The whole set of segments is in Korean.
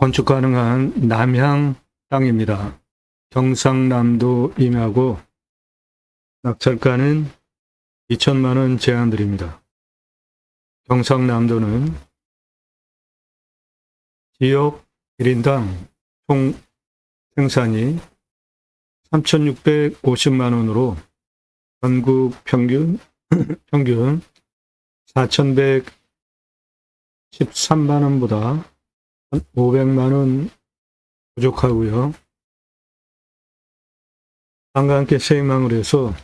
건축 가능한 남향 땅입니다. 경상남도 임하고 낙찰가는 2천만 원 제한 드립니다. 경상남도는 지역 1인당 총 생산이 3,650만 원으로 전국 평균 평균 4,113만 원보다 500만 원 부족하고요. 땅과 함께 세입망을 해서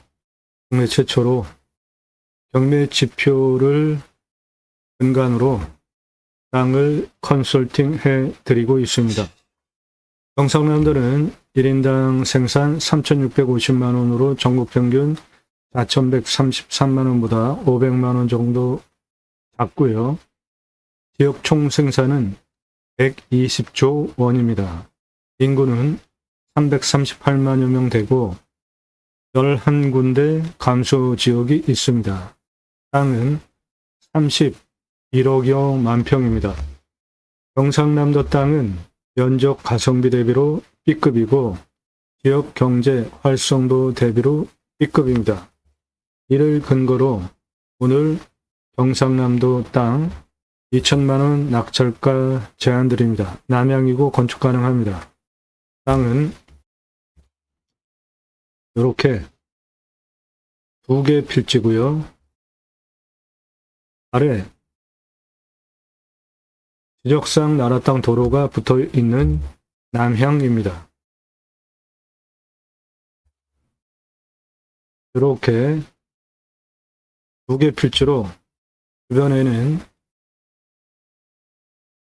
국내 최초로 경매 지표를 근간으로 땅을 컨설팅 해 드리고 있습니다. 경상남도는 1인당 생산 3,650만 원으로 전국 평균 4,133만 원보다 500만 원 정도 작고요. 지역 총 생산은 120조 원입니다. 인구는 338만여 명 되고 11군데 감소 지역이 있습니다. 땅은 31억여 만 평입니다. 경상남도 땅은 면적 가성비 대비로 B급이고 지역 경제 활성도 대비로 B급입니다. 이를 근거로 오늘 경상남도 땅 2천만 원 낙찰가 제한 드립니다. 남양이고 건축 가능합니다. 땅은 이렇게 두 개 필지고요. 아래 지적상 나라 땅 도로가 붙어 있는 남향입니다. 이렇게 두 개 필지로 주변에는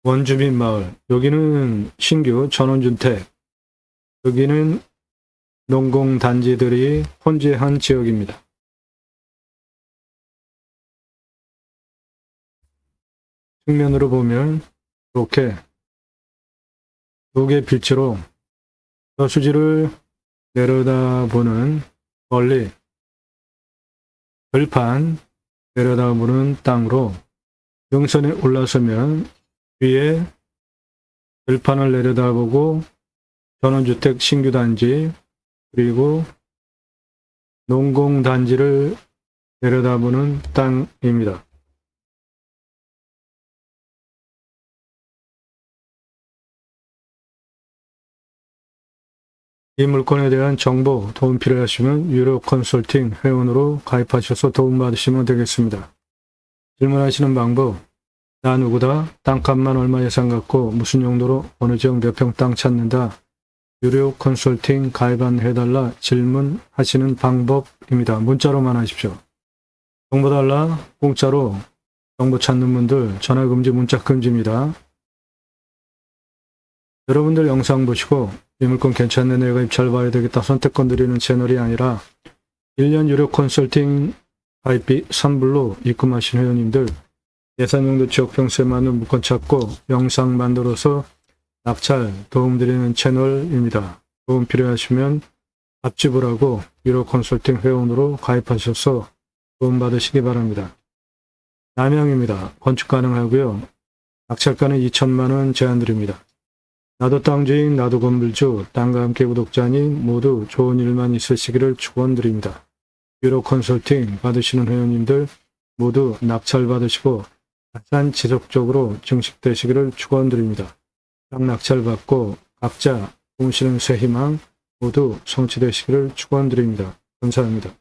원주민 마을, 여기는 신규 전원주택, 여기는 농공단지들이 혼재한 지역입니다. 측면으로 보면 이렇게 두개 빌지로 저수지를 내려다보는 멀리 들판 내려다보는 땅으로 능선에 올라서면 위에 들판을 내려다보고 전원주택 신규 단지 그리고 농공단지를 내려다보는 땅입니다. 이 물건에 대한 정보, 도움 필요하시면 유료 컨설팅 회원으로 가입하셔서 도움받으시면 되겠습니다. 질문하시는 방법, 나 누구다, 땅값만 얼마 예상 갖고 무슨 용도로 어느 지역 몇 평 땅 찾는다, 유료 컨설팅 가입안 해달라 질문하시는 방법입니다. 문자로만 하십시오. 정보 달라 공짜로 정보 찾는 분들 전화 금지 문자 금지입니다. 여러분들 영상 보시고 이 물건 괜찮네 내가 입찰 봐야 되겠다 선택권 드리는 채널이 아니라 1년 유료 컨설팅 가입비 선불로 입금하신 회원님들 예산용도 지역 평수에 맞는 물건 찾고 영상 만들어서 낙찰 도움드리는 채널입니다. 도움 필요하시면 앞집을 하고 유료 컨설팅 회원으로 가입하셔서 도움 받으시기 바랍니다. 남양입니다. 건축 가능하고요. 낙찰가는 2천만원 제한드립니다. 나도 땅주인, 나도 건물주, 땅과 함께 구독자님 모두 좋은 일만 있으시기를 축원드립니다. 유료 컨설팅 받으시는 회원님들 모두 낙찰 받으시고 산 지속적으로 증식되시기를 축원드립니다. 땅 낙찰 받고 각자 꿈시는 새 희망 모두 성취되시기를 축원드립니다. 감사합니다.